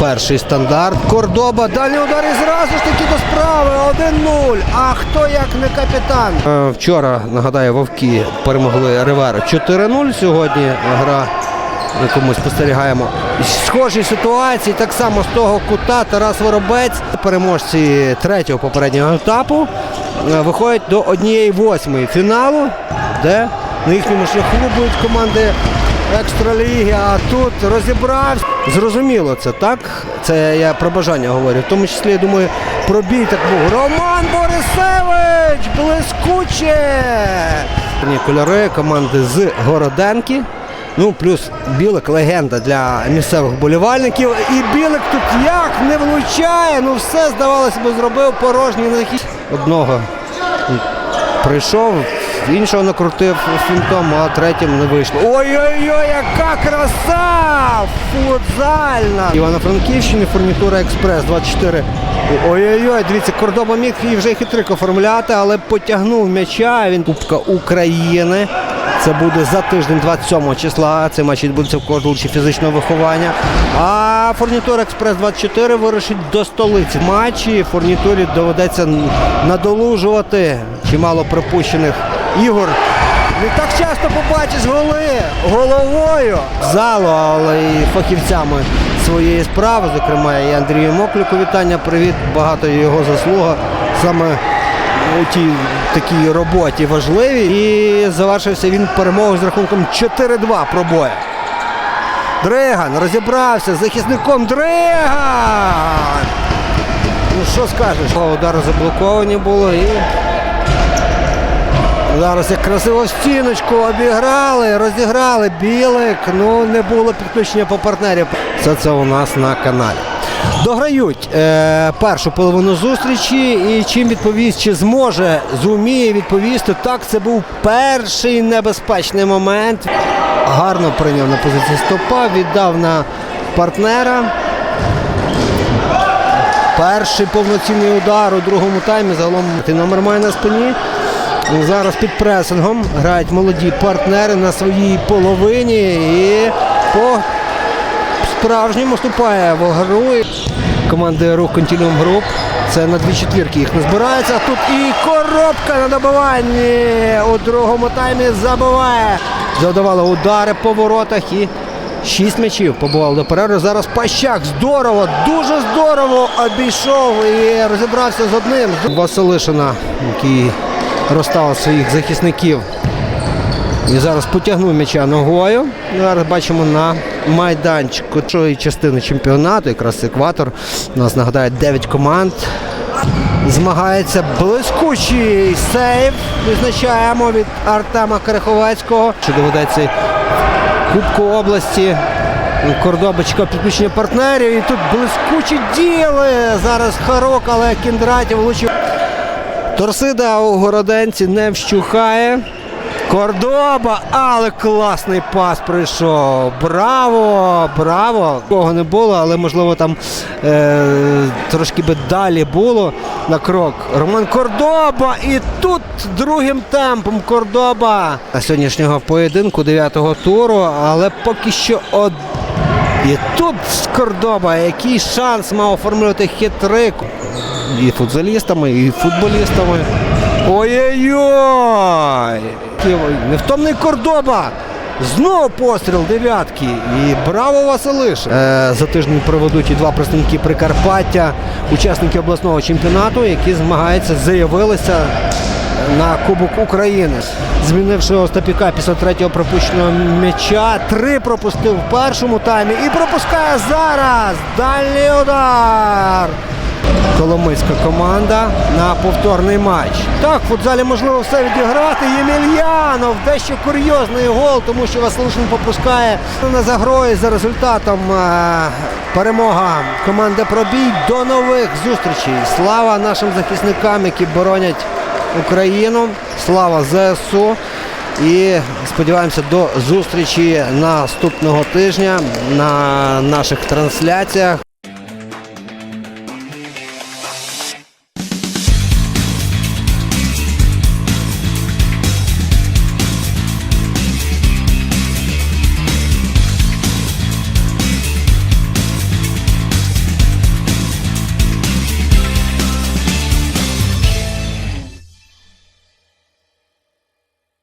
Перший стандарт. Кордоба. Дальній удар і зразу ж таки до справи. 1-0. А хто як не капітан? Е, Вчора, нагадаю, вовки перемогли Ривер 4-0. Сьогодні гра, яку ми спостерігаємо. Схожі ситуації. Так само з того кута Тарас Воробець. Переможці третього попереднього етапу виходять до однієї восьмої фіналу, де на їхньому шляху будуть команди екстраліги, а тут розібрався. Зрозуміло це, так? Це я про бажання говорю. В тому числі, я думаю, про бій так був. Роман Борисевич! Блискуче! Кольори команди з Городенки. Ну, плюс Білик легенда для місцевих болівальників. І Білик тут як не влучає. Ну все, здавалося б, зробив порожній захист. Одного прийшов, іншого накрутив фінтом, а третім не вийшло. Ой-ой-ой, яка краса! Футзальна! Івано-Франківщини, фурнітура Експрес 24. Ой-ой-ой, дивіться, Кордоба міг і вже хитрик оформляти, але потягнув м'яча. Він Кубка України. Це буде за тиждень 27 числа. Цей матч відбудеться в Кожлучі фізичного виховання. А фурнітура Експрес 24 вирушить до столиці. Матчі фурнітурі доведеться надолужувати чимало пропущених ігор. Не так часто побачиш голи головою залу, але і фахівцями своєї справи, зокрема і Андрію Моклюку. Вітання, привіт, багато його заслуга саме у тій такій роботі важливі. І завершився він перемогою з рахунком 4-2 пробоя. Дриган розібрався з захисником Дриган. Ну що скажеш? Удари заблоковані було і. Зараз як красиво стіночку обіграли, розіграли білик. Ну не було підключення по партнерів. Все це у нас на каналі. Дограють е, першу половину зустрічі і чим відповість, чи зможе, зуміє відповісти. Так, це був перший небезпечний момент. Гарно прийняв на позиції стопа, віддав на партнера. Перший повноцінний удар у другому таймі. Загалом номер має на спині. Зараз під пресингом грають молоді партнери на своїй половині і по справжньому вступає в гру. Команди рух Continuum Group. Це на дві четвірки їх не збирається. Тут і коробка на добиванні у другому таймі забиває. Завдавали удари по воротах і шість м'ячів побував до перерви. Зараз Пащак здорово, дуже здорово обійшов і розібрався з одним. Василишина, який розставив своїх захисників. І зараз потягнув м'яча ногою. Зараз бачимо на майданчику цієї частини чемпіонату, якраз екватор. У нас нагадаю 9 команд. Змагається блискучий сейв. Визначаємо від Артема Кереховецького. Що доведеться Кубку області. Кордобочка підключення партнерів. І тут блискучі діли. Зараз Харок, але Кіндратів влучив. Торсида у Городенці не вщухає. Кордоба, але класний пас прийшов. Браво! Браво! Кого не було, але можливо там е, трошки би далі було на крок. Роман Кордоба! І тут другим темпом Кордоба на сьогоднішнього поєдинку 9-го туру, але поки що од... І тут Кордоба, який шанс мав оформлювати хитрик і футзалістами, і футболістами. Ой-ой-ой! Невтомний Кордоба! Знову постріл дев'ятки. І браво Василиш! Е, за тиждень проведуть і два представники Прикарпаття, учасники обласного чемпіонату, які змагаються, заявилися на Кубок України. Змінивши Остапіка після третього пропущеного м'яча. Три пропустив в першому таймі і пропускає зараз. Дальній удар. Коломийська команда на повторний матч. Так, в футзалі можливо все відіграти. Ємельянов дещо курйозний гол, тому що Василишин попускає на загрої за результатом е, перемога команди Пробій. До нових зустрічей. Слава нашим захисникам, які боронять Україну. Слава ЗСУ. І сподіваємося до зустрічі наступного тижня на наших трансляціях.